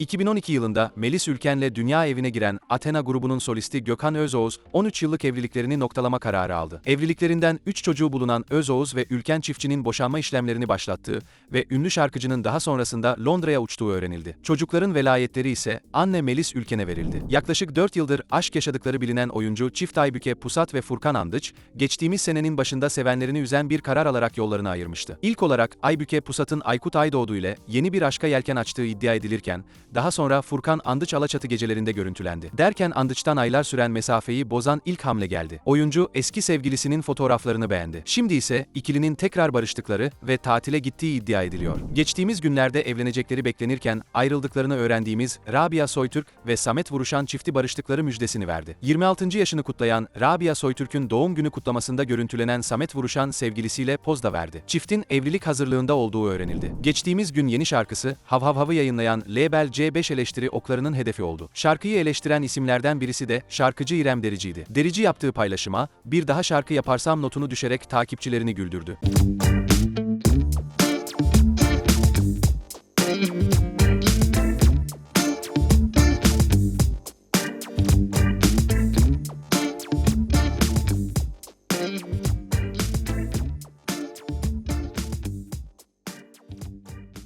2012 yılında Melis Ülken'le dünya evine giren Athena grubunun solisti Gökhan Özoğuz, 13 yıllık evliliklerini noktalama kararı aldı. Evliliklerinden 3 çocuğu bulunan Özoğuz ve Ülken çiftçinin boşanma işlemlerini başlattığı ve ünlü şarkıcının daha sonrasında Londra'ya uçtuğu öğrenildi. Çocukların velayetleri ise anne Melis Ülken'e verildi. Yaklaşık 4 yıldır aşk yaşadıkları bilinen oyuncu çift Aybüke Pusat ve Furkan Andıç, geçtiğimiz senenin başında sevenlerini üzen bir karar alarak yollarını ayırmıştı. İlk olarak Aybüke Pusat'ın Aykut Aydoğdu ile yeni bir aşka yelken açtığı iddia edilirken, daha sonra Furkan Andıç Alaçatı gecelerinde görüntülendi. Derken Andıç'tan aylar süren mesafeyi bozan ilk hamle geldi. Oyuncu eski sevgilisinin fotoğraflarını beğendi. Şimdi ise ikilinin tekrar barıştıkları ve tatile gittiği iddia ediliyor. Geçtiğimiz günlerde evlenecekleri beklenirken ayrıldıklarını öğrendiğimiz Rabia Soytürk ve Samet Vuruşan çifti barıştıkları müjdesini verdi. 26. yaşını kutlayan Rabia Soytürk'ün doğum günü kutlamasında görüntülenen Samet Vuruşan sevgilisiyle poz da verdi. Çiftin evlilik hazırlığında olduğu öğrenildi. Geçtiğimiz gün yeni şarkısı Hav Hav Hav'ı yayınlayan Label C5 eleştiri oklarının hedefi oldu. Şarkıyı eleştiren isimlerden birisi de şarkıcı İrem Derici'ydi. Derici yaptığı paylaşıma, bir daha şarkı yaparsam notunu düşerek takipçilerini güldürdü.